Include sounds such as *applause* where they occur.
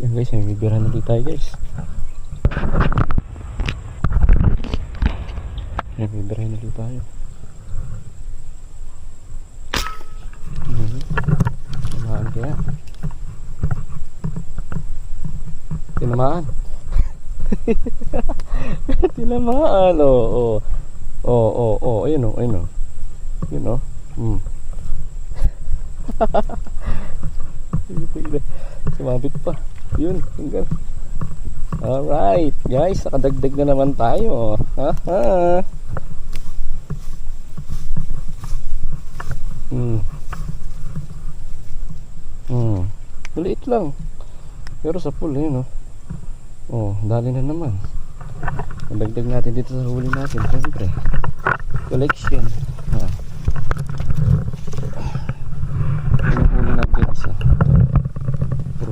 Yan guys, may bibira na dito tayo guys. May bibira na dito tayo. Mhm. Tinamaan kaya. Tinamaan. *laughs* Tinamaan, oo. Oh, Oo, oo, oo. Ayun o, ayun o. Yun o. Hmm. *laughs* *laughs* Sumabit pa. Yun, hanggang. Alright, guys, nakadagdag na naman tayo. Haha. Hmm. Hmm. Maliit lang. Pero sa pool, yun, oh. Oh, dali na naman. Nadagdag natin dito sa huli natin, siyempre. Collection.